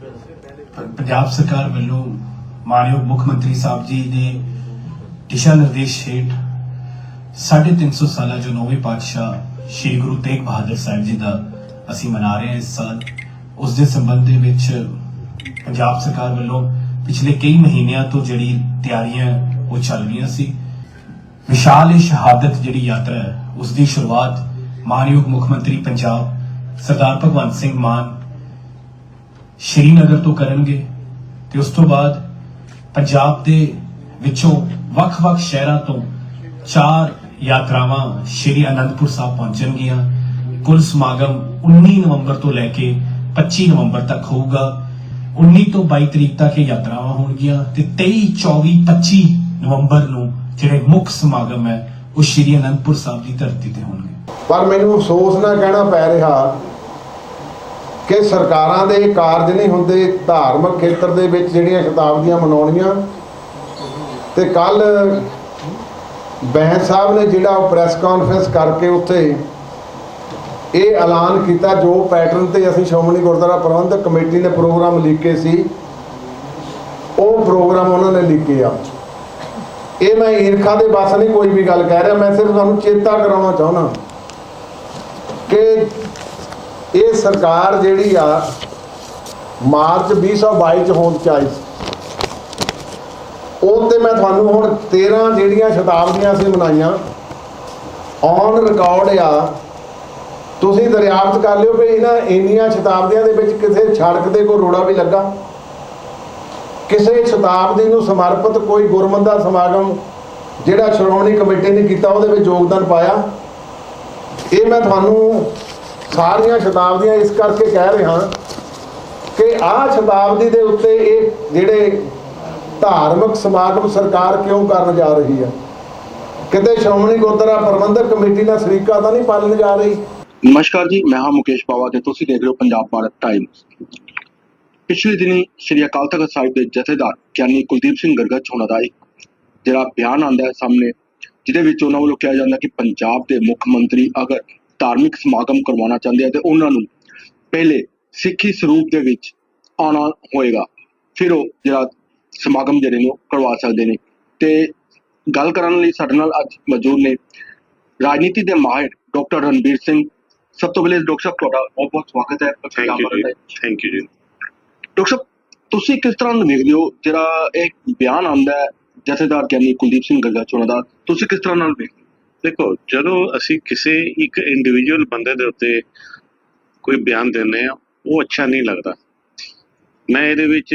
ਪੰਜਾਬ ਸਰਕਾਰ ਵੱਲੋਂ ਮਾਨਯੋਗ ਮੁੱਖ ਮੰਤਰੀ ਸਾਹਿਬ ਜੀ ਦੇ ਦਿਸ਼ਾ ਨਿਰਦੇਸ਼ ਹੇਠ 350 ਸਾਲਾ ਜੋ ਨੌਵੇਂ ਪਾਤਸ਼ਾਹ ਸ੍ਰੀ ਗੁਰੂ ਤੇਗ ਬਹਾਦਰ ਸਾਹਿਬ ਜੀ ਦਾ ਅਸੀਂ ਮਨਾ ਰਹੇ ਹਾਂ ਇਸ ਸਾਲ, ਉਸ ਦੇ ਸੰਬੰਧ ਦੇ ਵਿੱਚ ਪੰਜਾਬ ਸਰਕਾਰ ਵੱਲੋਂ ਪਿਛਲੇ ਕਈ ਮਹੀਨਿਆਂ ਤੋਂ ਜਿਹੜੀ ਤਿਆਰੀਆਂ ਉਹ ਚੱਲ ਰਹੀਆਂ ਸੀ। ਵਿਸ਼ਾਲ ਇਹ ਸ਼ਹਾਦਤ ਜਿਹੜੀ ਯਾਤਰਾ ਹੈ, ਉਸ ਦੀ ਸ਼ੁਰੂਆਤ ਮਾਨਯੋਗ ਮੁੱਖ ਮੰਤਰੀ ਪੰਜਾਬ ਸਰਦਾਰ ਭਗਵੰਤ ਸਿੰਘ ਮਾਨ ਸ਼੍ਰੀਨਗਰ ਤੋਂ ਕਰਨਗੇ ਤੇ ਉਸ ਤੋਂ ਬਾਅਦ ਪੰਜਾਬ ਦੇ ਵਿੱਚੋਂ ਵੱਖ-ਵੱਖ ਸ਼ਹਿਰਾਂ ਤੋਂ ਚਾਰ ਯਾਤਰਾਵਾਂ ਸ਼੍ਰੀ ਅਨੰਦਪੁਰ ਸਾਹਿਬ ਪਹੁੰਚਣਗੀਆਂ। ਕੁੱਲ ਸਮਾਗਮ 19 ਨਵੰਬਰ ਤੋਂ ਲੈ ਕੇ 25 ਨਵੰਬਰ ਤੱਕ ਹੋਊਗਾ। 19 ਤੋਂ 22 ਤਰੀਕ ਤੱਕ ਇਹ ਯਾਤਰਾਵਾਂ ਹੋਣਗੀਆਂ ਤੇ 23 24 25 ਨਵੰਬਰ ਨੂੰ ਜਿਹੜੇ ਮੁੱਖ ਸਮਾਗਮ ਹੈ, ਉਹ ਸ਼੍ਰੀ ਅਨੰਦਪੁਰ ਸਾਹਿਬ ਦੀ ਧਰਤੀ ਤੇ ਹੋਣਗੇ। ਪਰ ਮੈਨੂੰ ਅਫਸੋਸ ਨਾਲ ਕਹਿਣਾ ਪੈ ਰਿਹਾ ਕਿ ਸਰਕਾਰਾਂ ਦੇ ਕਾਰਜ ਨਹੀਂ ਹੁੰਦੇ, ਧਾਰਮਿਕ ਖੇਤਰ ਦੇ ਵਿੱਚ ਜਿਹੜੀਆਂ ਸ਼ਤਾਬਦੀਆਂ ਮਨਾਉਣੀਆਂ। ਤੇ ਕੱਲ ਬਹਿਨ ਸਾਹਿਬ ਨੇ ਜਿਹੜਾ ਉਹ ਪ੍ਰੈਸ ਕਾਨਫਰੰਸ ਕਰਕੇ ਉੱਥੇ ਇਹ ਐਲਾਨ ਕੀਤਾ, ਜੋ ਪੈਟਰਨ ਤੇ ਅਸੀਂ ਸ਼੍ਰੋਮਣੀ ਗੁਰਦੁਆਰਾ ਪ੍ਰਬੰਧਕ ਕਮੇਟੀ ਨੇ ਪ੍ਰੋਗਰਾਮ ਲਿਖੇ ਸੀ, ਉਹ ਪ੍ਰੋਗਰਾਮ ਉਹਨਾਂ ਨੇ ਲਿਖੇ ਆ। ਇਹ ਮੈਂ ਈਰਖਾ ਦੇ ਬਸ ਨਹੀਂ ਕੋਈ ਵੀ ਗੱਲ ਕਹਿ ਰਿਹਾ, ਮੈਂ ਸਿਰਫ ਤੁਹਾਨੂੰ ਚੇਤਾ ਕਰਾਉਣਾ ਚਾਹੁੰਦਾ ਕਿ ਇਹ ਸਰਕਾਰ ਜਿਹੜੀ ਆ, ਮਾਰਚ 2022 ਚ ਹੋਣ ਚ ਆਈ ਸੀ। ਉਹ ਤੇ ਮੈਂ ਤੁਹਾਨੂੰ ਹੁਣ 13 ਜਿਹੜੀਆਂ ਸ਼ਤਾਬਦੀਆਂ ਅਸੀਂ ਮਨਾਈਆਂ ਔਨ ਰਿਕਾਰਡ ਆ। ਤੁਸੀਂ ਦਰਿਆਫਤ ਕਰ ਲਿਓ ਕਿ ਇਹਨਾਂ ਇੰਨੀਆਂ ਸ਼ਤਾਬਦੀਆਂ ਦੇ ਵਿੱਚ ਕਿਸੇ ਸੜਕ ਤੇ ਕੋਈ ਰੋੜਾ ਵੀ ਲੱਗਾ। ਕਿਸੇ ਸ਼ਤਾਬਦੀ ਨੂੰ ਸਮਰਪਿਤ ਕੋਈ ਗੁਰਮੰਦਾ ਸਮਾਗਮ ਜਿਹੜਾ ਸ਼੍ਰੋਮਣੀ ਕਮੇਟੀ ਨੇ ਕੀਤਾ, ਉਹਦੇ ਵਿੱਚ ਯੋਗਦਾਨ ਪਾਇਆ। ਇਹ ਮੈਂ ਤੁਹਾਨੂੰ ਸਾਰੀਆਂ ਸ਼ਤਾਬਦੀਆਂ ਇਸ ਕਰਕੇ ਕਹਿ ਰਿਹਾ ਕਿ ਆਹ ਸ਼ਤਾਬਦੀ ਦੇ ਉੱਤੇ ਇਹ ਜਿਹੜੇ ਧਾਰਮਿਕ ਸਮਾਗਮ ਸਰਕਾਰ ਕਿਉਂ ਕਰਨ ਜਾ ਰਹੀ ਹੈ? ਕਿਤੇ ਸ਼੍ਰੋਮਣੀ ਗੁਰਦੁਆਰਾ ਪ੍ਰਬੰਧਕ ਕਮੇਟੀ ਨਾਲ ਸਰੀਕਾ ਤਾਂ ਨਹੀਂ ਪਾਲਣ ਜਾ ਰਹੀ? ਨਮਸਕਾਰ ਜੀ, ਮੈਂ ਹਾਂ ਮੁਕੇਸ਼ ਪਾਵਾ ਤੇ ਤੁਸੀਂ ਦੇਖ ਰਹੇ ਹੋ ਪੰਜਾਬ ਭਾਰਤ ਟਾਈਮਸ ਪਿਛਲੇ ਦਿਨੀ ਸ਼੍ਰੀ ਅਕਾਲ ਤਖਤ ਸਾਹਿਬ ਦੇ ਜਥੇਦਾਰ ਗਿਆਨੀ ਕੁਲਦੀਪ ਸਿੰਘ ਗਰਗਚ ਹੋਣਾ ਦਾ ਇੱਕ ਜਿਹੜਾ ਬਿਆਨ ਆਂਦਾ ਹੈ ਸਾਹਮਣੇ, ਜਿਹਦੇ ਵਿੱਚ ਉਹਨਾਂ ਵੱਲੋਂ ਕਿਹਾ ਜਾਂਦਾ ਕਿ ਪੰਜਾਬ ਦੇ ਮੁੱਖ ਮੰਤਰੀ ਅਗਰ ਧਾਰਮਿਕ ਸਮਾਗਮ ਕਰਵਾਉਣਾ ਚਾਹੁੰਦੇ ਆ ਤੇ ਉਹਨਾਂ ਨੂੰ ਪਹਿਲੇ ਸਿੱਖੀ ਸਰੂਪ ਦੇ ਵਿੱਚ ਆਉਣਾ ਹੋਏਗਾ। ਫਿਰ ਉਹ ਜਿਹੜਾ ਸਮਾਗਮ ਜਿਹੜੇ ਨੇ ਉਹ ਕਰਵਾ ਸਕਦੇ ਨੇ। ਤੇ ਗੱਲ ਕਰਨ ਲਈ ਸਾਡੇ ਨਾਲ ਅੱਜ ਮੌਜੂਦ ਨੇ ਰਾਜਨੀਤੀ ਦੇ ਮਾਹਿਰ ਡਾਕਟਰ ਰਣਬੀਰ ਸਿੰਘ। ਸਭ ਤੋਂ ਪਹਿਲੇ ਡਾਕਟਰ ਸਾਹਿਬ ਤੁਹਾਡਾ ਬਹੁਤ ਬਹੁਤ ਸਵਾਗਤ ਹੈ। Thank you ji. Thank you ji. Doctor ਸਾਹਿਬ ਤੁਸੀਂ ਕਿਸ ਤਰ੍ਹਾਂ ਵੇਖਦੇ ਹੋ? ਜਿਹੜਾ ਇਹ ਬਿਆਨ ਆਉਂਦਾ ਹੈ ਜਥੇਦਾਰ ਗਿਆਨੀ ਕੁਲਦੀਪ ਸਿੰਘ ਗੱਗਾ ਚੋਣਾ ਦਾ ਤੁਸੀਂ ਕਿਸ ਤਰ੍ਹਾਂ ਨਾਲ ਵੇਖਦੇ? ਦੇਖੋ ਜਦੋਂ ਅਸੀਂ ਕਿਸੇ ਇੱਕ ਇੰਡੀਵਿਜੂਅਲ ਬੰਦੇ ਦੇ ਉੱਤੇ ਕੋਈ ਬਿਆਨ ਦਿੰਦੇ ਆ ਉਹ ਅੱਛਾ ਨਹੀਂ ਲੱਗਦਾ। ਮੈਂ ਇਹਦੇ ਵਿੱਚ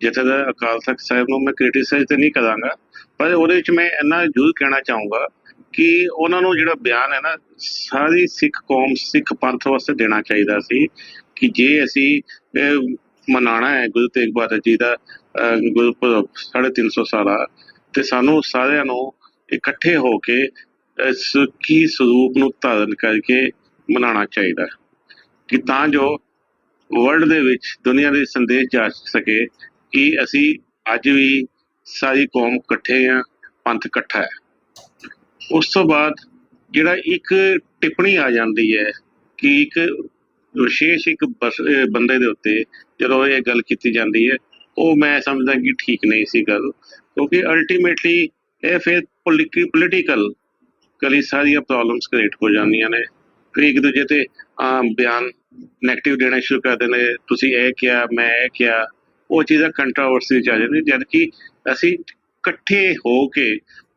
ਜਥੇਦਾਰ ਅਕਾਲ ਤਖਤ ਸਾਹਿਬ ਨੂੰ ਮੈਂ ਕ੍ਰਿਟਿਸਾਈਜ਼ ਤੇ ਨਹੀਂ ਕਰਾਂਗਾ ਪਰ ਉਹਦੇ ਵਿੱਚ ਮੈਂ ਇੰਨਾ ਜ਼ਰੂਰ ਕਹਿਣਾ ਚਾਹੂੰਗਾ ਕਿ ਉਹਨਾਂ ਨੂੰ ਜਿਹੜਾ ਬਿਆਨ ਹੈ ਨਾ ਸਾਰੀ ਸਿੱਖ ਕੌਮ ਸਿੱਖ ਪੰਥ ਵਾਸਤੇ ਦੇਣਾ ਚਾਹੀਦਾ ਸੀ ਕਿ ਜੇ ਅਸੀਂ ਇਹ ਮਨਾਣਾ ਹੈ ਗੁਰੂ ਤੇਗ ਬਹਾਦਰ ਜੀ ਦਾ ਅਹ, ਗੁਰਪੁਰਬ 350 ਸਾਲਾ ਤੇ ਸਾਨੂੰ ਸਾਰਿਆਂ ਨੂੰ ਇਕੱਠੇ ਹੋ ਕੇ ਇਸ ਕੀ ਸਰੂਪ ਨੂੰ ਧਾਰਨ ਕਰਕੇ ਮਨਾਉਣਾ ਚਾਹੀਦਾ ਕਿ ਤਾਂ ਜੋ ਵਰਲਡ ਦੇ ਵਿੱਚ ਦੁਨੀਆ ਦੇ ਸੰਦੇਸ਼ ਜਾ ਸਕੇ ਕਿ ਅਸੀਂ ਅੱਜ ਵੀ ਸਾਰੀ ਕੌਮ ਇਕੱਠੇ ਆ ਪੰਥ ਇਕੱਠਾ ਹੈ। ਉਸ ਤੋਂ ਬਾਅਦ ਜਿਹੜਾ ਇੱਕ ਟਿੱਪਣੀ ਆ ਜਾਂਦੀ ਹੈ ਕਿ ਇੱਕ ਵਿਸ਼ੇਸ਼ ਇੱਕ ਬਸ- ਬੰਦੇ ਦੇ ਉੱਤੇ ਜਦੋਂ ਇਹ ਗੱਲ ਕੀਤੀ ਜਾਂਦੀ ਹੈ, ਉਹ ਮੈਂ ਸਮਝਦਾ ਕਿ ਠੀਕ ਨਹੀਂ ਸੀ ਗੱਲ, ਕਿਉਂਕਿ ਅਲਟੀਮੇਟਲੀ ਇਹ ਫਿਰ ਪੋਲੀਟੀਕਲ ਕਲੀ ਸਾਰੀਆਂ ਪ੍ਰੋਬਲਮਸ ਕ੍ਰੀਏਟ ਹੋ ਜਾਂਦੀਆਂ ਨੇ। ਫਿਰ ਇੱਕ ਦੂਜੇ ਤੇ ਬਿਆਨ 네ਗੇਟਿਵ ਦੇਣਾ ਸ਼ੁਰੂ ਕਰ ਦਿੰਦੇ ਨੇ। ਤੁਸੀਂ ਇਹ ਕਿਹਾ, ਮੈਂ ਇਹ ਕਿਹਾ। ਉਹ ਚੀਜ਼ਾਂ ਕੰਟਰੋਵਰਸੀ 'ਚ ਆ ਜਾਂਦੀ ਜਦ ਕਿ ਅਸੀਂ ਇਕੱਠੇ ਹੋ ਕੇ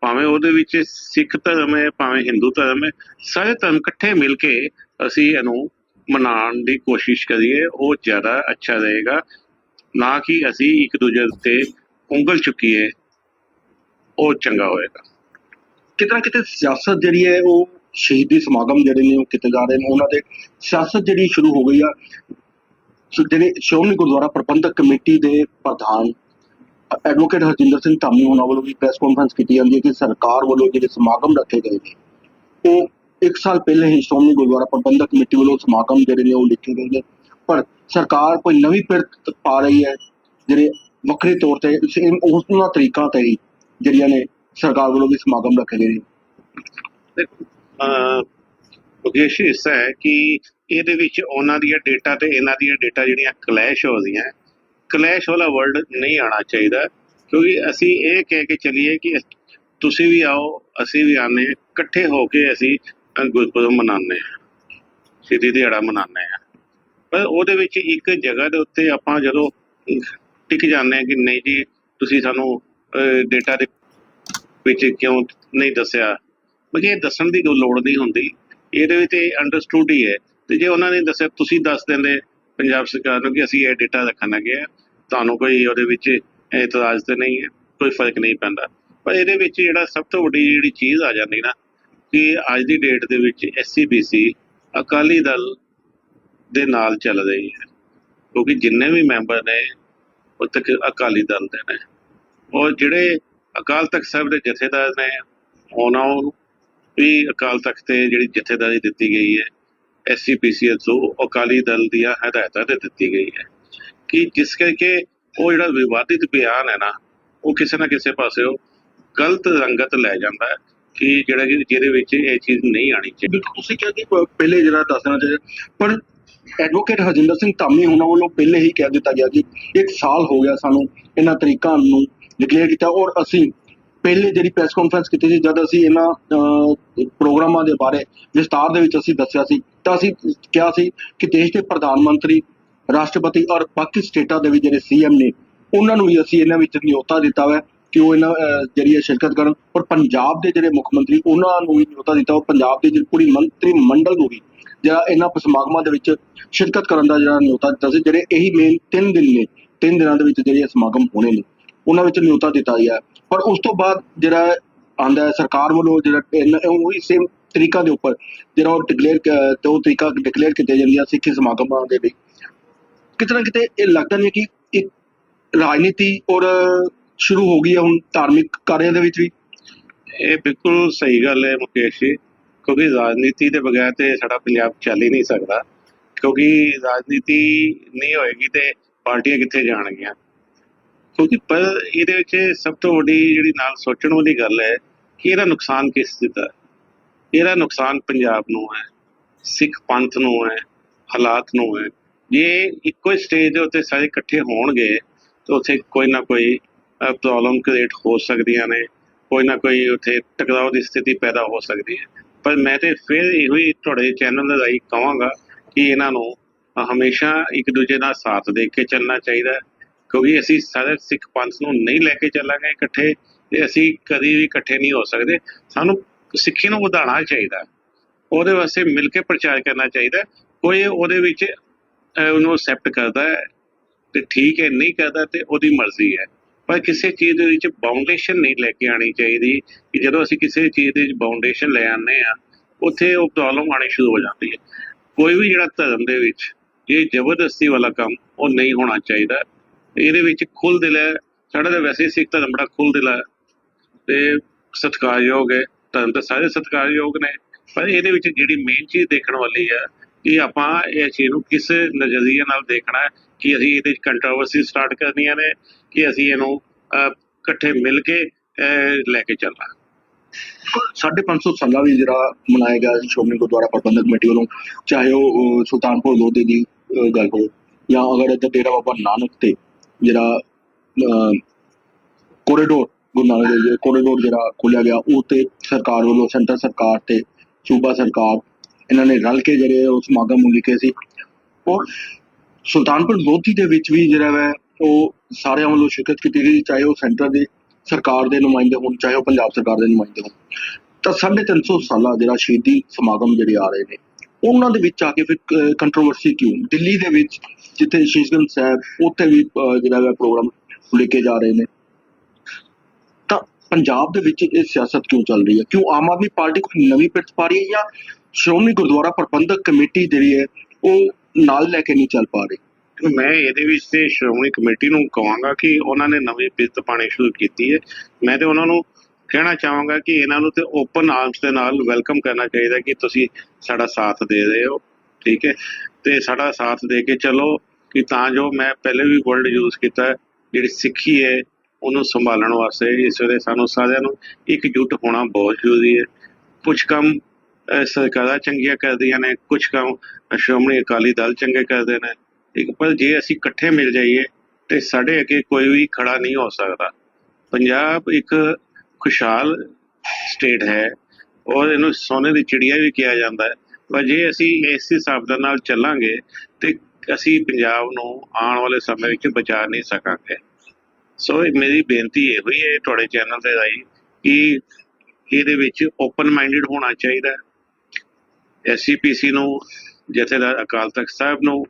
ਭਾਵੇਂ ਉਹਦੇ ਵਿੱਚ ਸਿੱਖ ਧਰਮ ਹੈ, ਭਾਵੇਂ ਹਿੰਦੂ ਧਰਮ ਹੈ, ਸਾਰੇ ਧਰਮ ਇਕੱਠੇ ਮਿਲ ਕੇ ਅਸੀਂ ਇਹਨੂੰ ਮਨਾਉਣ ਦੀ ਕੋਸ਼ਿਸ਼ ਕਰੀਏ, ਉਹ ਜ਼ਿਆਦਾ ਅੱਛਾ ਰਹੇਗਾ। ਨਾ ਕਿ ਅਸੀਂ ਇੱਕ ਦੂਜੇ 'ਤੇ ਉਂਗਲ ਚੁੱਕੀਏ, ਉਹ ਚੰਗਾ ਹੋਏਗਾ। ਕਿਤੇ ਨਾ ਕਿਤੇ ਸਿਆਸਤ ਜਿਹੜੀ ਹੈ ਉਹ ਸ਼ਹੀਦੀ ਸਮਾਗਮ ਜਿਹੜੇ ਨੇ ਉਹ ਕੀਤੇ ਜਾ ਰਹੇ ਨੇ, ਉਹਨਾਂ ਦੇ ਸਿਆਸਤ ਜਿਹੜੀ ਸ਼ੁਰੂ ਹੋ ਗਈ ਆ। ਜਿਹੜੇ ਸ਼੍ਰੋਮਣੀ ਗੁਰਦੁਆਰਾ ਪ੍ਰਬੰਧਕ ਕਮੇਟੀ ਦੇ ਪ੍ਰਧਾਨ, ਐਡਵੋਕੇਟ ਹਰਜਿੰਦਰ ਸਿੰਘ ਧਾਮੀ ਉਹਨਾਂ ਵੱਲੋਂ ਵੀ ਪ੍ਰੈਸ ਕਾਨਫਰੰਸ ਕੀਤੀ ਜਾਂਦੀ ਹੈ ਕਿ ਸਰਕਾਰ ਵੱਲੋਂ ਜਿਹੜੇ ਸਮਾਗਮ ਰੱਖੇ ਗਏ ਨੇ, ਉਹ ਇੱਕ ਸਾਲ ਪਹਿਲੇ ਹੀ ਸ਼੍ਰੋਮਣੀ ਗੁਰਦੁਆਰਾ ਪ੍ਰਬੰਧਕ ਕਮੇਟੀ ਵੱਲੋਂ ਸਮਾਗਮ ਜਿਹੜੇ ਨੇ ਉਹ ਲਿਖੇ ਗਏ ਨੇ। ਪਰ ਸਰਕਾਰ ਕੋਈ ਨਵੀਂ ਪਿਰਤ ਪਾ ਰਹੀ ਹੈ, ਜਿਹੜੇ ਵੱਖਰੇ ਤੌਰ ਤੇ ਉਹਨਾਂ ਤਰੀਕਾਂ ਤੇ ਹੀ ਜਿਹੜੀਆਂ ਨੇ ਸਰਕਾਰ ਵੱਲੋਂ ਵੀ ਸਮਾਗਮ ਰੱਖੇ ਗਏ ਨੇ। ਅਹ ਉਦੇਸ਼ ਹਿੱਸਾ ਹੈ ਕਿ ਇਹਦੇ ਵਿੱਚ ਉਹਨਾਂ ਦੀਆਂ ਡੇਟਾ ਤੇ ਇਹਨਾਂ ਦੀਆਂ ਡੇਟਾ ਜਿਹੜੀਆਂ ਕਲੈਸ਼ ਹੋ ਰਹੀਆਂ ਕਲੈਸ਼ ਵਾਲਾ ਵਰਡ ਨਹੀਂ ਆਣਾ ਚਾਹੀਦਾ। ਕਿਉਂਕਿ ਅਸੀਂ ਇਹ ਕਹਿ ਕੇ ਚੱਲੀਏ ਕਿ ਤੁਸੀਂ ਵੀ ਆਓ ਅਸੀਂ ਵੀ ਆਨੇ ਹਾਂ, ਇਕੱਠੇ ਹੋ ਕੇ ਅਸੀਂ ਗੁਰਪੁਰਬ ਮਨਾਉਂਦੇ ਹਾਂ ਸ਼ਹੀਦੀ ਦਿਹਾੜਾ ਮਨਾਉਂਦੇ ਹਾਂ। ਪਰ ਉਹਦੇ ਵਿੱਚ ਇੱਕ ਜਗ੍ਹਾ ਦੇ ਉੱਤੇ ਆਪਾਂ ਜਦੋਂ ਟਿਕ ਜਾਂਦੇ ਹਾਂ ਕਿ ਨਹੀਂ ਜੀ ਤੁਸੀਂ ਸਾਨੂੰ ਡੇਟਾ ਦੇ ਵਿੱਚ ਕਿਉਂ ਨਹੀਂ ਦੱਸਿਆ? ਕਿਉਂਕਿ ਇਹ ਦੱਸਣ ਦੀ ਕੋਈ ਲੋੜ ਨਹੀਂ ਹੁੰਦੀ। ਇਹਦੇ ਵਿੱਚ ਇਹ ਅੰਡਰਸਟੂਡ ਹੀ ਹੈ। ਤੇ ਜੇ ਉਹਨਾਂ ਨੇ ਦੱਸਿਆ, ਤੁਸੀਂ ਦੱਸ ਦਿੰਦੇ ਪੰਜਾਬ ਸਰਕਾਰ ਨੂੰ ਕਿ ਅਸੀਂ ਇਹ ਡੇਟਾ ਰੱਖਣ ਲੱਗੇ ਹਾਂ ਤੁਹਾਨੂੰ ਕੋਈ ਉਹਦੇ ਵਿੱਚ ਇਤਰਾਜ਼ ਤੇ ਨਹੀਂ ਹੈ, ਕੋਈ ਫ਼ਰਕ ਨਹੀਂ ਪੈਂਦਾ। ਪਰ ਇਹਦੇ ਵਿੱਚ ਜਿਹੜਾ ਸਭ ਤੋਂ ਵੱਡੀ ਜਿਹੜੀ ਚੀਜ਼ ਆ ਜਾਂਦੀ ਨਾ, ਕਿ ਅੱਜ ਦੀ ਡੇਟ ਦੇ ਵਿੱਚ ਐਸਸੀਬੀਸੀ ਅਕਾਲੀ ਦਲ ਦੇ ਨਾਲ ਚੱਲ ਰਹੀ ਹੈ। ਕਿਉਂਕਿ ਜਿੰਨੇ ਵੀ ਮੈਂਬਰ ਨੇ, ਉਹ ਤੱਕ ਅਕਾਲੀ ਦਲ ਦੇ ਨੇ। ਔਰ ਜਿਹੜੇ ਅਕਾਲ ਤਖਤ ਸਾਹਿਬ ਦੇ ਜਥੇਦਾਰ ਨੇ ਉਹਨਾਂ। ਨੂੰ ਵੀ ਅਕਾਲ ਤਖਤ ਤੇ ਜਿਹੜੀ ਜਥੇਦਾਰੀ ਦਿੱਤੀ ਗਈ ਹੈ ਐਸਸੀਪੀਸੀਐਲ ਤੋਂ ਅਕਾਲੀ ਦਲ ਦੀਆਂ ਹਦਾਇਤਾਂ ਤੇ ਦਿੱਤੀ ਗਈ ਹੈ। ਕਿ ਜਿਸ ਕਰਕੇ ਉਹ ਜਿਹੜਾ ਵਿਵਾਦਿਤ ਬਿਆਨ ਹੈ ਨਾ, ਉਹ ਕਿਸੇ ਨਾ ਕਿਸੇ ਪਾਸੇ ਉਹ ਗਲਤ ਰੰਗਤ ਲੈ ਜਾਂਦਾ ਹੈ ਕਿ ਜਿਹੜਾ ਕਿ ਜਿਹਦੇ ਵਿੱਚ ਇਹ ਚੀਜ਼ ਨਹੀਂ ਆਣੀ ਚਾਹੀਦੀ। ਤੁਸੀਂ ਕਿਹਾ ਕਿ ਪਹਿਲੇ ਜਿਹੜਾ ਦੱਸ ਦੇਣਾ ਚਾਹੀਦਾ, ਪਰ ਐਡਵੋਕੇਟ ਹਰਜਿੰਦਰ ਸਿੰਘ ਧਾਮੀ ਉਹਨਾਂ ਵੱਲੋਂ ਪਹਿਲੇ ਹੀ ਕਹਿ ਦਿੱਤਾ ਗਿਆ ਕਿ ਇੱਕ ਸਾਲ ਹੋ ਗਿਆ ਸਾਨੂੰ ਇਹਨਾਂ ਤਰੀਕਾਂ ਨੂੰ ਡਿਕਲੇਅਰ ਕੀਤਾ ਔਰ ਅਸੀਂ ਪਹਿਲੇ ਜਿਹੜੀ ਪ੍ਰੈਸ ਕਾਨਫਰੰਸ ਕੀਤੀ ਸੀ, ਜਦ ਅਸੀਂ ਇਹਨਾਂ ਪ੍ਰੋਗਰਾਮਾਂ ਦੇ ਬਾਰੇ ਵਿਸਤਾਰ ਦੇ ਵਿੱਚ ਅਸੀਂ ਦੱਸਿਆ ਸੀ, ਤਾਂ ਅਸੀਂ ਕਿਹਾ ਸੀ ਕਿ ਦੇਸ਼ ਦੇ ਪ੍ਰਧਾਨ ਮੰਤਰੀ, ਰਾਸ਼ਟਰਪਤੀ ਔਰ ਬਾਕੀ ਸਟੇਟਾਂ ਦੇ ਵੀ ਜਿਹੜੇ ਸੀਐਮ ਨੇ, ਉਹਨਾਂ ਨੂੰ ਵੀ ਅਸੀਂ ਇਹਨਾਂ ਵਿੱਚ ਨਿਯੋਤਾ ਦਿੱਤਾ ਹੋਇਆ ਕਿ ਉਹ ਇਹਨਾਂ ਜਿਹੜੀ ਹੈ ਸ਼ਿਰਕਤ ਕਰਨ ਔਰ ਪੰਜਾਬ ਦੇ ਜਿਹੜੇ ਮੁੱਖ ਮੰਤਰੀ, ਉਹਨਾਂ ਨੂੰ ਵੀ ਨਿਯੋਤਾ ਦਿੱਤਾ ਔਰ ਪੰਜਾਬ ਦੇ ਜਿਹੜੀ ਪੂਰੀ ਮੰਤਰੀ ਮੰਡਲ ਨੂੰ ਵੀ ਜਿਹੜਾ ਇਹਨਾਂ ਸਮਾਗਮਾਂ ਦੇ ਵਿੱਚ ਸ਼ਿਰਕਤ ਕਰਨ ਦਾ ਜਿਹੜਾ ਨਿਯੋਤਾ ਦਿੱਤਾ ਸੀ, ਜਿਹੜੇ ਇਹੀ ਮੇਨ ਤਿੰਨ ਦਿਨ ਨੇ, ਤਿੰਨ ਦਿਨਾਂ ਦੇ ਵਿੱਚ ਜਿਹੜੇ ਇਹ ਸਮਾਗਮ ਹੋਣੇ ਨੇ। ਉਹਨਾਂ ਵਿੱਚ ਨਿਯੋਤਾ ਦਿੱਤਾ ਗਿਆ। ਪਰ ਉਸ ਤੋਂ ਬਾਅਦ ਜਿਹੜਾ ਆਂਦਾ ਸਰਕਾਰ ਵੱਲੋਂ ਜਿਹੜਾ ਇਹਨਾਂ- ਉਹੀ ਸੇਮ ਤਰੀਕਾ ਦੇ ਉੱਪਰ ਜਿਹੜਾ ਉਹ ਡਿਕਲੇਅਰ ਤੇ ਉਹ ਤਰੀਕਾ ਡਿਕਲੇਅਰ ਕੀਤੇ ਜਾਂਦੀਆਂ ਸਿੱਖੀ ਸਮਾਗਮਾਂ ਦੇ ਲਈ ਕਿਤੇ ਨਾ ਕਿਤੇ ਇਹ ਲੱਗਦਾ ਨਹੀਂ ਕਿ ਇੱਕ ਰਾਜਨੀਤੀ ਔਰ ਸ਼ੁਰੂ ਹੋ ਗਈ ਹੈ ਹੁਣ ਧਾਰਮਿਕ ਕਾਰਿਆਂ ਦੇ ਵਿੱਚ ਵੀ। ਇਹ ਬਿਲਕੁਲ ਸਹੀ ਗੱਲ ਹੈ ਮੁਕੇਸ਼ ਜੀ, ਕਿਉਂਕਿ ਰਾਜਨੀਤੀ ਦੇ ਬਗੈਰ ਤੇ ਸਾਡਾ ਪੰਜਾਬ ਚੱਲ ਹੀ ਨਹੀਂ ਸਕਦਾ। ਕਿਉਂਕਿ ਰਾਜਨੀਤੀ ਨਹੀਂ ਹੋਏਗੀ ਤੇ ਪਾਰਟੀਆਂ ਕਿੱਥੇ ਜਾਣਗੀਆਂ? ਕਿਉਂਕਿ ਪਰ ਇਹਦੇ ਵਿੱਚ ਸਭ ਤੋਂ ਵੱਡੀ ਜਿਹੜੀ ਨਾਲ ਸੋਚਣ ਵਾਲੀ ਗੱਲ ਹੈ ਕਿ ਇਹਦਾ ਨੁਕਸਾਨ ਕਿਸ ਦਾ ਇਹਦਾ ਨੁਕਸਾਨ ਪੰਜਾਬ ਨੂੰ ਹੈ, ਸਿੱਖ ਪੰਥ ਨੂੰ ਹੈ, ਹਾਲਾਤ ਨੂੰ ਹੈ। ਜੇ ਇੱਕੋ ਹੀ ਸਟੇਜ ਦੇ ਉੱਤੇ ਸਾਰੇ ਇਕੱਠੇ ਹੋਣਗੇ ਤਾਂ ਉੱਥੇ ਕੋਈ ਨਾ ਕੋਈ ਪ੍ਰੋਬਲਮ ਕ੍ਰੀਏਟ ਹੋ ਸਕਦੀਆਂ ਨੇ, ਕੋਈ ਨਾ ਕੋਈ ਉੱਥੇ ਟਕਰਾਅ ਦੀ ਸਥਿਤੀ ਪੈਦਾ ਹੋ ਸਕਦੀ ਹੈ। ਪਰ ਮੈਂ ਤੇ ਫਿਰ ਇਹੋ ਹੀ ਤੁਹਾਡੇ ਚੈਨਲ ਦੇ ਰਾਹੀਂ ਕਹਾਂਗਾ ਕਿ ਇਹਨਾਂ ਨੂੰ ਹਮੇਸ਼ਾ ਇੱਕ ਦੂਜੇ ਨਾਲ ਸਾਥ ਦੇ ਕੇ ਚੱਲਣਾ ਚਾਹੀਦਾ ਹੈ। ਕਿਉਂਕਿ ਅਸੀਂ ਸਾਰੇ ਸਿੱਖ ਪੰਥ ਨੂੰ ਨਹੀਂ ਲੈ ਕੇ ਚੱਲਾਂਗੇ ਇਕੱਠੇ ਤੇ ਅਸੀਂ ਕਦੀ ਵੀ ਇਕੱਠੇ ਨਹੀਂ ਹੋ ਸਕਦੇ। ਸਾਨੂੰ ਸਿੱਖੀ ਨੂੰ ਵਧਾਉਣਾ ਚਾਹੀਦਾ ਉਹਦੇ ਵਾਸਤੇ ਮਿਲ ਕੇ ਪ੍ਰਚਾਰ ਕਰਨਾ ਚਾਹੀਦਾ ਕੋਈ ਉਹਦੇ ਵਿੱਚ ਉਹਨੂੰ ਅਸੈਪਟ ਕਰਦਾ ਹੈ ਤੇ ਠੀਕ ਹੈ, ਨਹੀਂ ਕਰਦਾ ਤੇ ਉਹਦੀ ਮਰਜ਼ੀ ਹੈ। ਪਰ ਕਿਸੇ ਚੀਜ਼ ਦੇ ਵਿੱਚ ਬਾਉਂਡੇਸ਼ਨ ਨਹੀਂ ਲੈ ਕੇ ਆਣੀ ਚਾਹੀਦੀ ਕਿ ਜਦੋਂ ਅਸੀਂ ਕਿਸੇ ਚੀਜ਼ ਦੇ ਵਿੱਚ ਬਾਉਂਡੇਸ਼ਨ ਲੈ ਆਉਂਦੇ ਆ ਉੱਥੇ ਉਹ ਪ੍ਰੋਬਲਮ ਆਣੀ ਸ਼ੁਰੂ ਹੋ ਜਾਂਦੀ ਹੈ। ਕੋਈ ਵੀ ਜਿਹੜਾ ਧਰਮ ਦੇ ਵਿੱਚ, ਇਹ ਜ਼ਬਰਦਸਤੀ ਵਾਲਾ ਕੰਮ ਉਹ ਨਹੀਂ ਹੋਣਾ ਚਾਹੀਦਾ। ਇਹਦੇ ਵਿੱਚ ਖੁੱਲ ਦਿਲ ਹੈ। ਸਾਡਾ ਤਾਂ ਵੈਸੇ ਸਿੱਖ ਧਰਮ ਬੜਾ ਖੁੱਲ ਦਿਲ ਹੈ। ਤੇ ਸਤਿਕਾਰਯੋਗ ਹੈ। ਧਰਮ ਤਾਂ ਸਾਰੇ ਸਤਿਕਾਰਯੋਗ ਨੇ। ਪਰ ਇਹਦੇ ਵਿੱਚ ਜਿਹੜੀ ਮੇਨ ਚੀਜ਼ ਦੇਖਣ ਵਾਲੀ ਹੈ ਕਿ ਆਪਾਂ ਇਹ ਚੀਜ਼ ਨੂੰ ਕਿਸ ਨਜ਼ਰੀਏ ਨਾਲ ਦੇਖਣਾ ਹੈ ਕਿ ਅਸੀਂ ਇਹਦੇ ਵਿੱਚ ਕੰਟਰੋਵਰਸੀ ਸਟਾਰਟ ਕਰਨੀਆਂ ਨੇ ਕਿ ਅਸੀਂ ਇਹਨੂੰ ਇਕੱਠੇ ਮਿਲ ਕੇ ਲੈ ਕੇ ਚੱਲਣਾ। ਸਾਢੇ ਪੰਜ ਸੌ ਸਾਲਾ ਵੀ ਜਿਹੜਾ ਮਨਾਇਆ ਗਿਆ ਸੀ ਸ਼੍ਰੋਮਣੀ ਗੁਰਦੁਆਰਾ ਪ੍ਰਬੰਧਕ ਕਮੇਟੀ ਵੱਲੋਂ, ਚਾਹੇ ਉਹ ਸੁਲਤਾਨਪੁਰ ਲੋਧੀ ਦੀ ਗੱਲ ਹੋਵੇ ਜਾਂ ਅਗਰ ਇੱਧਰ ਡੇਰਾ ਬਾਬਾ ਨਾਨਕ ਤੇ ਜਿਹੜਾ ਕੋਰੀਡੋਰ ਗੁਰੂ ਨਾਨਕ ਦੇਵ ਜੀ ਕੋਰੀਡੋਰ ਜਿਹੜਾ ਖੋਲਿਆ ਗਿਆ, ਉਹ ਤੇ ਸਰਕਾਰ ਵੱਲੋਂ, ਸੈਂਟਰ ਸਰਕਾਰ ਤੇ, ਸੂਬਾ ਸਰਕਾਰ, ਇਹਨਾਂ ਨੇ ਰਲ ਕੇ ਜਿਹੜੇ ਉਹ ਸਮਾਗਮ ਨੂੰ ਲਿਖੇ ਸੀ। ਔਰ ਸੁਲਤਾਨਪੁਰ ਲੋਧੀ ਦੇ ਵਿੱਚ ਵੀ ਜਿਹੜਾ ਹੈ ਉਹ ਸਾਰਿਆਂ ਵੱਲੋਂ ਸ਼ਿਰਕਤ ਕੀਤੀ ਗਈ, ਚਾਹੇ ਉਹ ਸੈਂਟਰ ਦੀ ਸਰਕਾਰ ਦੇ ਨੁਮਾਇੰਦੇ ਹੋਣ, ਚਾਹੇ ਉਹ ਪੰਜਾਬ ਸਰਕਾਰ ਦੇ ਨੁਮਾਇੰਦੇ ਹੋਣ। ਤਾਂ 350 ਸਾਲਾ ਜਿਹੜਾ ਸ਼ਹੀਦੀ ਸਮਾਗਮ ਜਿਹੜੇ ਆ ਰਹੇ ਨੇ ਉਹਨਾਂ ਦੇ ਵਿੱਚ ਆ ਕੇ ਫਿਰ ਕੰਟਰੋਵਰਸੀ ਕਿਉਂ? ਦਿੱਲੀ ਦੇ ਵਿੱਚ, ਜਿੱਥੇ ਸ਼ੀਸ਼ਗੰਜ ਸਾਹਿਬ, ਉੱਥੇ ਵੀ ਜਿਹੜਾ ਹੈ ਪ੍ਰੋਗਰਾਮ ਲੈ ਕੇ ਜਾ ਰਹੇ ਨੇ। ਤਾਂ ਪੰਜਾਬ ਦੇ ਵਿੱਚ ਇਹ ਸਿਆਸਤ ਕਿਉਂ ਚੱਲ ਰਹੀ ਹੈ? ਕਿਉਂ ਆਮ ਆਦਮੀ ਪਾਰਟੀ ਕੋਈ ਨਵੀਂ ਪਿਰਤ ਪਾ ਰਹੀ ਹੈ ਜਾਂ ਸ਼੍ਰੋਮਣੀ ਗੁਰਦੁਆਰਾ ਪ੍ਰਬੰਧਕ ਕਮੇਟੀ ਜਿਹੜੀ ਹੈ, ਉਹ ਨਾਲ ਲੈ ਕੇ ਨਹੀਂ ਚੱਲ ਪਾ ਰਹੀ? ਮੈਂ ਇਹਦੇ ਵਿੱਚ ਤੇ ਸ਼੍ਰੋਮਣੀ ਕਮੇਟੀ ਨੂੰ ਕਹਾਂਗਾ ਕਿ ਉਹਨਾਂ ਨੇ ਨਵੇਂ ਪਿੱਤ ਪਾਣੀ ਸ਼ੁਰੂ ਕੀਤੀ ਹੈ। ਮੈਂ ਤੇ ਉਹਨਾਂ ਨੂੰ ਕਹਿਣਾ ਚਾਹਾਂਗਾ ਕਿ ਇਹਨਾਂ ਨੂੰ ਤੇ ਓਪਨ ਆਰਮਸ ਦੇ ਨਾਲ ਵੈਲਕਮ ਕਰਨਾ ਚਾਹੀਦਾ ਕਿ ਤੁਸੀਂ ਸਾਡਾ ਸਾਥ ਦੇ ਰਹੇ ਹੋ, ਠੀਕ ਹੈ? ਤੇ ਸਾਡਾ ਸਾਥ ਦੇ ਕੇ ਚਲੋ, ਕਿ ਤਾਂ ਜੋ ਮੈਂ ਪਹਿਲੇ ਵੀ ਵਰਡ ਯੂਜ਼ ਕੀਤਾ, ਜਿਹੜੀ ਸਿੱਖੀ ਹੈ, ਉਹਨੂੰ ਸੰਭਾਲਣ ਵਾਸਤੇ, ਇਸ ਵੇਲੇ ਸਾਨੂੰ ਸਾਰਿਆਂ ਨੂੰ ਇਕਜੁੱਟ ਹੋਣਾ ਬਹੁਤ ਜ਼ਰੂਰੀ ਹੈ। ਕੁਝ ਕੰਮ ਸਰਕਾਰਾਂ ਚੰਗੀਆਂ ਕਰਦੀਆਂ ਨੇ ਕੁਝ ਕੰਮ ਸ਼੍ਰੋਮਣੀ ਅਕਾਲੀ ਦਲ ਚੰਗੇ ਕਰਦੇ ਨੇ ਇੱਕ ਪਰ ਜੇ ਅਸੀਂ ਇਕੱਠੇ ਮਿਲ ਜਾਈਏ, ਤੇ ਸਾਡੇ ਅੱਗੇ ਕੋਈ ਵੀ ਖੜਾ ਨਹੀਂ ਹੋ ਸਕਦਾ। ਪੰਜਾਬ ਇੱਕ ਖੁਸ਼ਹਾਲ ਸਟੇਟ ਹੈ ਔਰ ਇਹਨੂੰ ਸੋਨੇ ਦੀ ਚਿੜੀਆ ਵੀ ਕਿਹਾ ਜਾਂਦਾ ਹੈ। ਪਰ ਜੇ ਅਸੀਂ ਇਸ ਹਿਸਾਬ ਦੇ ਨਾਲ ਚੱਲਾਂਗੇ ਤੇ ਅਸੀਂ ਪੰਜਾਬ ਨੂੰ ਆਉਣ ਵਾਲੇ ਸਮੇਂ ਵਿੱਚ ਬਚਾ ਨਹੀਂ ਸਕਾਂਗੇ। ਸੋ ਮੇਰੀ ਬੇਨਤੀ ਇਹ ਹੋਈ ਹੈ ਤੁਹਾਡੇ ਚੈਨਲ ਤੇ ਰਾਈ ਕਿ ਇਹਦੇ ਵਿੱਚ ਓਪਨ ਮਾਈਂਡਡ ਹੋਣਾ ਚਾਹੀਦਾ ਹੈ। ਐਸਸੀਪੀਸੀ ਨੂੰ, ਜਥੇਦਾਰ ਅਕਾਲ ਤਖਤ ਸਾਹਿਬ ਨੂੰ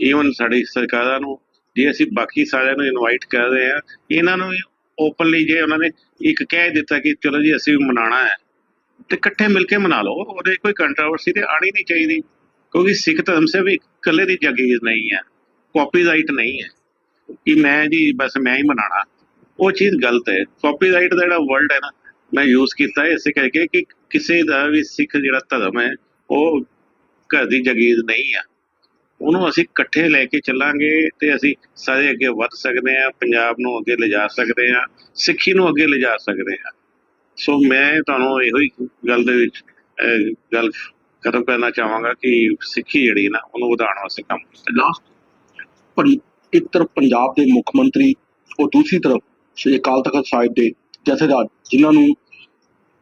ਈਵਨ ਸਾਡੀ ਸਰਕਾਰਾਂ ਨੂੰ, ਜੇ ਅਸੀਂ ਬਾਕੀ ਸਾਰਿਆਂ ਨੂੰ ਇਨਵਾਈਟ ਕਰ ਰਹੇ ਹਾਂ, ਇਹਨਾਂ ਨੂੰ ਓਪਨਲੀ ਜੇ ਉਹਨਾਂ ਨੇ ਇੱਕ ਕਹਿ ਦਿੱਤਾ ਕਿ ਚਲੋ ਜੀ ਅਸੀਂ ਮਨਾਣਾ ਹੈ, ਤੇ ਇਕੱਠੇ ਮਿਲ ਕੇ ਮਨਾ ਲਓ, ਉਹਦੇ 'ਚ ਕੋਈ ਕੰਟਰੋਵਰਸੀ ਤੇ ਆਣੀ ਨਹੀਂ ਚਾਹੀਦੀ, ਕਿਉਂਕਿ ਸਿੱਖ ਧਰਮ ਸੇ ਵੀ ਇਕੱਲੇ ਦੀ ਜਾਗੀਰ ਨਹੀਂ ਹੈ ਕਾਪੀਰਾਈਟ ਨਹੀਂ ਹੈ, ਕਿ ਮੈਂ ਜੀ ਬਸ ਮੈਂ ਹੀ ਮਨਾਣਾ ਉਹ ਚੀਜ਼ ਗਲਤ ਹੈ ਕਾਪੀਰਾਈਟ ਦਾ ਜਿਹੜਾ ਵਰਡ ਹੈ ਨਾ, ਮੈਂ ਯੂਜ਼ ਕੀਤਾ ਹੈ, ਇਸੇ ਕਰਕੇ ਕਿ ਕਿਸੇ ਦਾ ਵੀ ਸਿੱਖ ਜਿਹੜਾ ਧਰਮ ਹੈ, ਉਹ ਘਰ ਦੀ ਜਾਗੀਰ ਨਹੀਂ ਆ ਉਹਨੂੰ ਅਸੀਂ ਇਕੱਠੇ ਲੈ ਕੇ ਚੱਲਾਂਗੇ ਤੇ ਅਸੀਂ ਸਾਰੇ ਅੱਗੇ ਵੱਧ ਸਕਦੇ ਹਾਂ, ਪੰਜਾਬ ਨੂੰ ਅੱਗੇ ਲਿਜਾ ਸਕਦੇ ਹਾਂ, ਸਿੱਖੀ ਨੂੰ ਅੱਗੇ ਲਿਜਾ ਸਕਦੇ ਹਾਂ। ਸੋ ਮੈਂ ਤੁਹਾਨੂੰ ਇਹੋ ਹੀ ਗੱਲ ਦੇ ਵਿੱਚ ਗੱਲ ਖਤਮ ਕਰਨਾ ਚਾਹਾਂਗਾ ਕਿ ਸਿੱਖੀ ਜਿਹੜੀ ਨਾ, ਉਹਨੂੰ ਵਧਾਉਣ ਵਾਸਤੇ ਕੰਮ ਲਾਸਟ ਇੱਕ ਤਰਫ ਪੰਜਾਬ ਦੇ ਮੁੱਖ ਮੰਤਰੀ ਔਰ ਦੂਸਰੀ ਤਰਫ ਸ੍ਰੀ ਅਕਾਲ ਤਖਤ ਸਾਹਿਬ ਦੇ ਜਥੇਦਾਰ, ਜਿਨ੍ਹਾਂ ਨੂੰ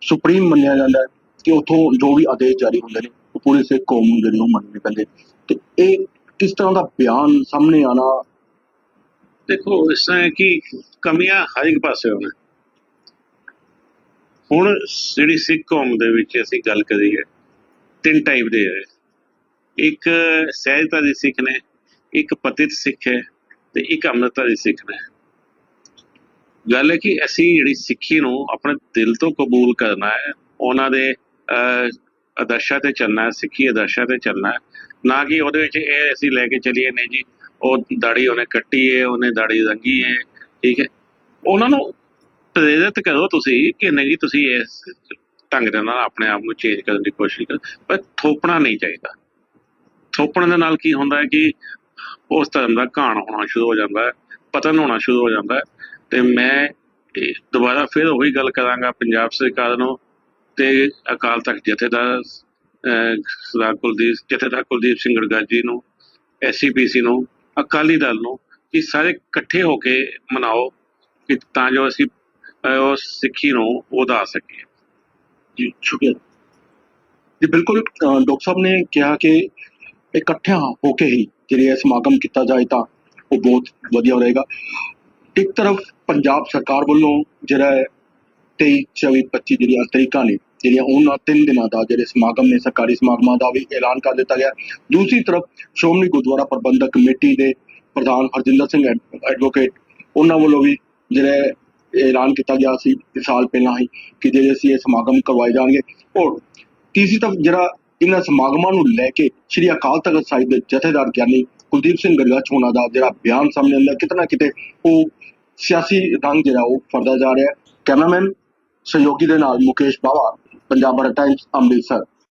ਸੁਪਰੀਮ ਮੰਨਿਆ ਜਾਂਦਾ ਹੈ ਕਿ ਉਥੋਂ ਜੋ ਵੀ ਆਦੇਸ਼ ਜਾਰੀ ਹੁੰਦੇ ਨੇ, ਉਹ ਪੂਰੇ ਸਿੱਖ ਕੌਮ ਨੂੰ ਜਿਹੜੇ ਉਹ ਮੰਨਣੇ ਪੈਂਦੇ ਤੇ ਇਹ ਕਿਸ ਤਰ੍ਹਾਂ ਦਾ ਬਿਆਨ ਸਾਹਮਣੇ ਆਣਾ ਦੇਖੋ ਇਸ ਤਰ੍ਹਾਂ ਹੈ ਕਿ ਕਮੀਆਂ ਹਰ ਇੱਕ ਪਾਸੇ ਹੋਣ ਹੁਣ ਜਿਹੜੀ ਸਿੱਖ ਕੌਮ ਦੇ ਵਿੱਚ ਅਸੀਂ ਗੱਲ ਕਰੀਏ ਤਿੰਨ ਟਾਈਪ ਦੇ ਹੈ ਇੱਕ ਸਹਿਜਤਾ ਦੀ ਸਿੱਖ ਨੇ ਇੱਕ ਪਤਿਤ ਸਿੱਖ ਹੈ ਤੇ ਇੱਕ ਅੰਮ੍ਰਿਤਾ ਦੀ ਸਿੱਖ ਨੇ। ਗੱਲ ਹੈ ਕਿ ਅਸੀਂ ਜਿਹੜੀ ਸਿੱਖੀ ਨੂੰ ਆਪਣੇ ਦਿਲ ਤੋਂ ਕਬੂਲ ਕਰਨਾ ਹੈ ਉਹਨਾਂ ਦੇ ਅਹ, ਆਦਰਸ਼ਾਂ ਤੇ ਚੱਲਣਾ ਹੈ ਸਿੱਖੀ ਆਦਰਸ਼ਾਂ ਤੇ ਚੱਲਣਾ ਹੈ ਨਾ ਕਿ ਉਹਦੇ ਵਿੱਚ ਇਹ ਅਸੀਂ ਲੈ ਕੇ ਚੱਲੀਏ, ਨਹੀਂ ਜੀ, ਉਹ ਦਾੜੀ ਉਹਨੇ ਕੱਟੀ ਹੈ ਉਹਨੇ ਦਾੜੀ ਰੰਗੀ ਹੈ ਠੀਕ ਹੈ। ਉਹਨਾਂ ਨੂੰ ਪ੍ਰੇਰਿਤ ਕਰੋ ਤੁਸੀਂ ਕਿ ਨਹੀਂ ਜੀ, ਤੁਸੀਂ ਇਸ ਢੰਗ ਦੇ ਨਾਲ ਆਪਣੇ ਆਪ ਨੂੰ ਚੇਂਜ ਕਰਨ ਦੀ ਕੋਸ਼ਿਸ਼ ਕਰੋ, ਪਰ ਥੋਪਣਾ ਨਹੀਂ ਚਾਹੀਦਾ। ਥੋਪਣ ਦੇ ਨਾਲ ਕੀ ਹੁੰਦਾ ਹੈ ਕਿ ਉਸ ਧਰਮ ਦਾ ਘਾਣ ਹੋਣਾ ਸ਼ੁਰੂ ਹੋ ਜਾਂਦਾ ਹੈ, ਪਤਨ ਹੋਣਾ ਸ਼ੁਰੂ ਹੋ ਜਾਂਦਾ ਹੈ। ਤੇ ਮੈਂ ਦੁਬਾਰਾ ਫਿਰ ਉਹੀ ਗੱਲ ਕਰਾਂਗਾ ਪੰਜਾਬ ਸਰਕਾਰ ਨੂੰ ਤੇ ਅਕਾਲ ਤਖਤ ਜਥੇਦਾਰ ਸਰਦਾਰ ਕੁਲਦੀਪ, ਜਥੇਦਾਰ ਕੁਲਦੀਪ ਸਿੰਘ ਗੜਗੜ ਜੀ ਨੂੰ ਐਸਸੀਪੀਸੀ ਨੂੰ, ਅਕਾਲੀ ਦਲ ਨੂੰ ਕਿ ਸਾਰੇ ਇਕੱਠੇ ਹੋ ਕੇ ਮਨਾਓ ਕਿ ਤਾਂ ਜੋ ਅਸੀਂ ਉਸ ਸਿੱਖੀ ਨੂੰ ਵਧਾ ਸਕੀਏ। ਜੀ, ਸ਼ੁਕਰੀਆ। ਜੀ, ਬਿਲਕੁਲ ਡਾਕਟਰ ਸਾਹਿਬ ਨੇ ਕਿਹਾ ਕਿ ਇਕੱਠਿਆਂ ਹੋ ਕੇ ਹੀ ਜਿਹੜੇ ਇਹ ਸਮਾਗਮ ਕੀਤਾ ਜਾਏ ਤਾਂ ਉਹ ਬਹੁਤ ਵਧੀਆ ਰਹੇਗਾ। ਇੱਕ ਤਰਫ ਪੰਜਾਬ ਸਰਕਾਰ ਵੱਲੋਂ ਜਿਹੜਾ ਹੈ 23 24 25 ਜਿਹੜੀਆਂ ਤਰੀਕਾਂ ਨੇ ਜਿਹੜੀਆਂ ਉਹਨਾਂ ਤਿੰਨ ਦਿਨਾਂ ਦਾ ਜਿਹੜੇ ਸਮਾਗਮ ਨੇ, ਸਰਕਾਰੀ ਸਮਾਗਮਾਂ ਦਾ ਵੀ ਐਲਾਨ ਕਰ ਦਿੱਤਾ ਗਿਆ। ਦੂਸਰੀ ਤਰਫ ਸ਼੍ਰੋਮਣੀ ਗੁਰਦੁਆਰਾ ਪ੍ਰਬੰਧਕ ਕਮੇਟੀ ਦੇ ਪ੍ਰਧਾਨ ਹਰਜਿੰਦਰ ਸਿੰਘ ਐਡ- ਐਡਵੋਕੇਟ ਉਹਨਾਂ ਵੱਲੋਂ ਵੀ ਜਿਹੜਾ ਐਲਾਨ ਕੀਤਾ ਗਿਆ ਸੀ ਸਾਲ ਪਹਿਲਾਂ ਹੀ ਕਿ ਜਿਹੜੇ ਅਸੀਂ ਇਹ ਸਮਾਗਮ ਕਰਵਾਏ ਜਾਣਗੇ। ਔਰ ਤੀਸਰੀ ਤਰਫ ਜਿਹੜਾ ਇਹਨਾਂ ਸਮਾਗਮਾਂ ਨੂੰ ਲੈ ਕੇ ਸ੍ਰੀ ਅਕਾਲ ਤਖਤ ਸਾਹਿਬ ਦੇ ਜਥੇਦਾਰ ਗਿਆਨੀ ਕੁਲਦੀਪ ਸਿੰਘ ਗਰਗਾਚ ਹੋਣਾ ਦਾ ਜਿਹੜਾ ਬਿਆਨ ਸਾਹਮਣੇ ਆਉਂਦਾ, ਕਿਤੇ ਨਾ ਕਿਤੇ ਉਹ ਸਿਆਸੀ ਰੰਗ ਜਿਹੜਾ ਉਹ ਫਰਦਾ ਜਾ ਰਿਹਾ। ਕੈਮਰਾਮੈਨ ਸਹਿਯੋਗੀ ਦੇ ਨਾਲ ਮੁਕੇਸ਼ ਬਾਵਾ। ਪੰਜਾਬ ਟਾਈਮਸ ਅੰਮ੍ਰਿਤਸਰ।